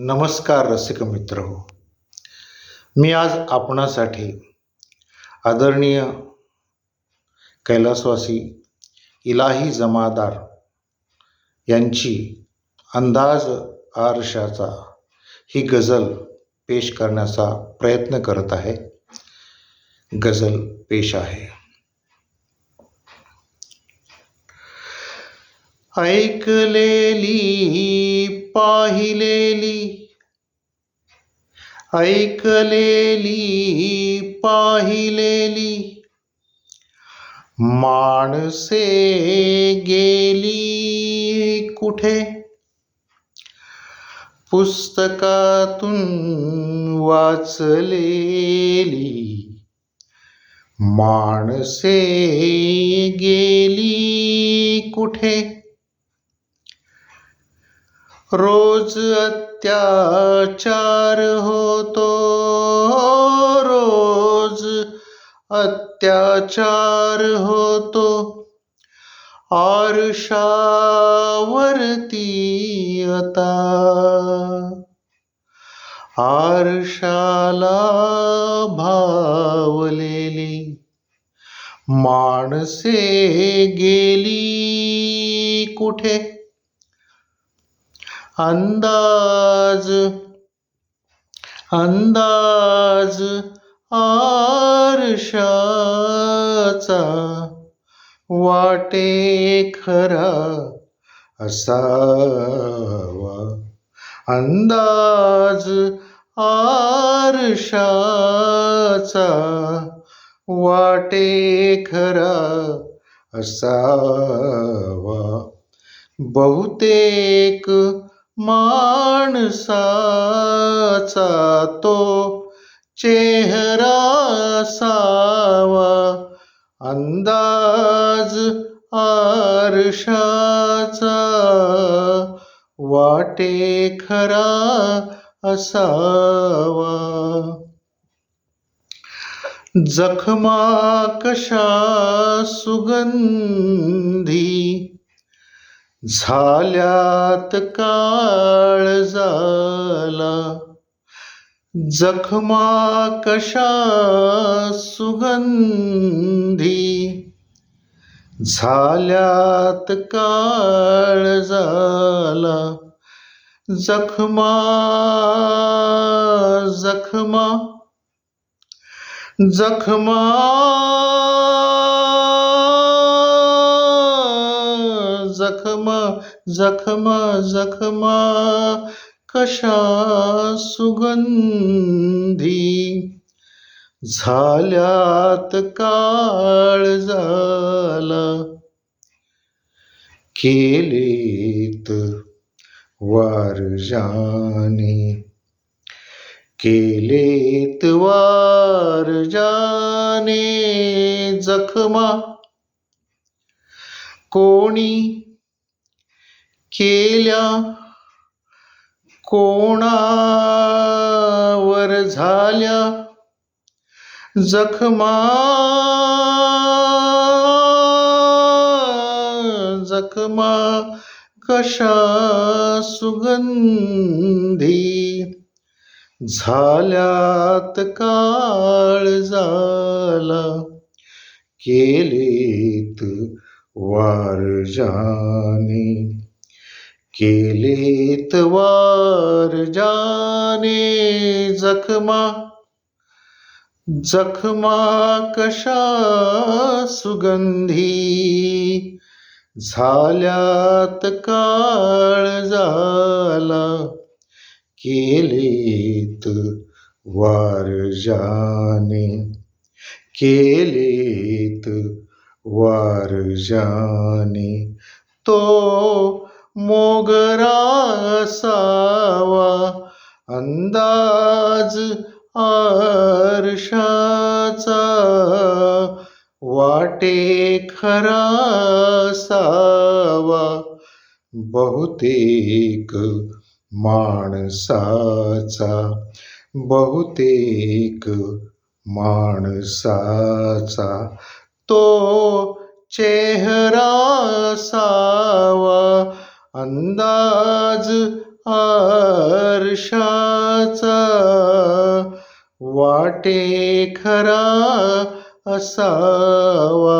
नमस्कार रसिक मित्र हो. मी आज आपणासाठी आदरणीय कैलासवासी इलाही जमादार यांची अंदाज आरशाचा ही गझल पेश करण्याचा प्रयत्न करत आहे. गझल पेश आहे. ऐकलेली पाहिलेली. ऐकलेली पाहिलेली. माणसे गेली कुठे? पुस्तकातून वाचलेली. माणसे गेली कुठे? रोज अत्याचार होतो. रोज अत्याचार होतो. आरशावरती आता. आरशाला भावलेली माणसे गेली कुठे? अंदाज अंदाज आरशाचा वाटे खरा असावा. अंदाज आरशाचा वाटे खरा असावा. बहुतेक माणसाचा तो चेहरा सावा अंदाज आरशाचा वाटे खरा असावा. जखमा कशा सुगंधी झाल्यात काळ झाला. जखमा कशा सुगंधी. झाल्यात काळ झाला. जखमा जखमा जखमा जखमा जखमा जखमा कशा सुगंधी? झाल्यात काळ झाला. केलेत वार जाने. केलेत वार जाने जखमा. कोणी केल्या कोणावर झाल्या जखमा जखमा कशा सुगंधी झाल्यात काळ झाला केलेत वारजाने. केलेत वार जाने जखमा जखमा कशा सुगंधी झाल्यात काळ झाला केलेत वार जाने केलेत वार जाने तो मोगरा असावा अंदाज आरशाचा वाटे खरासावा बहुतेक माणसाचा बहुतेक माणसाचा तो चेहरा सावा अंदाज आरशाचा वाटे खरा असावा.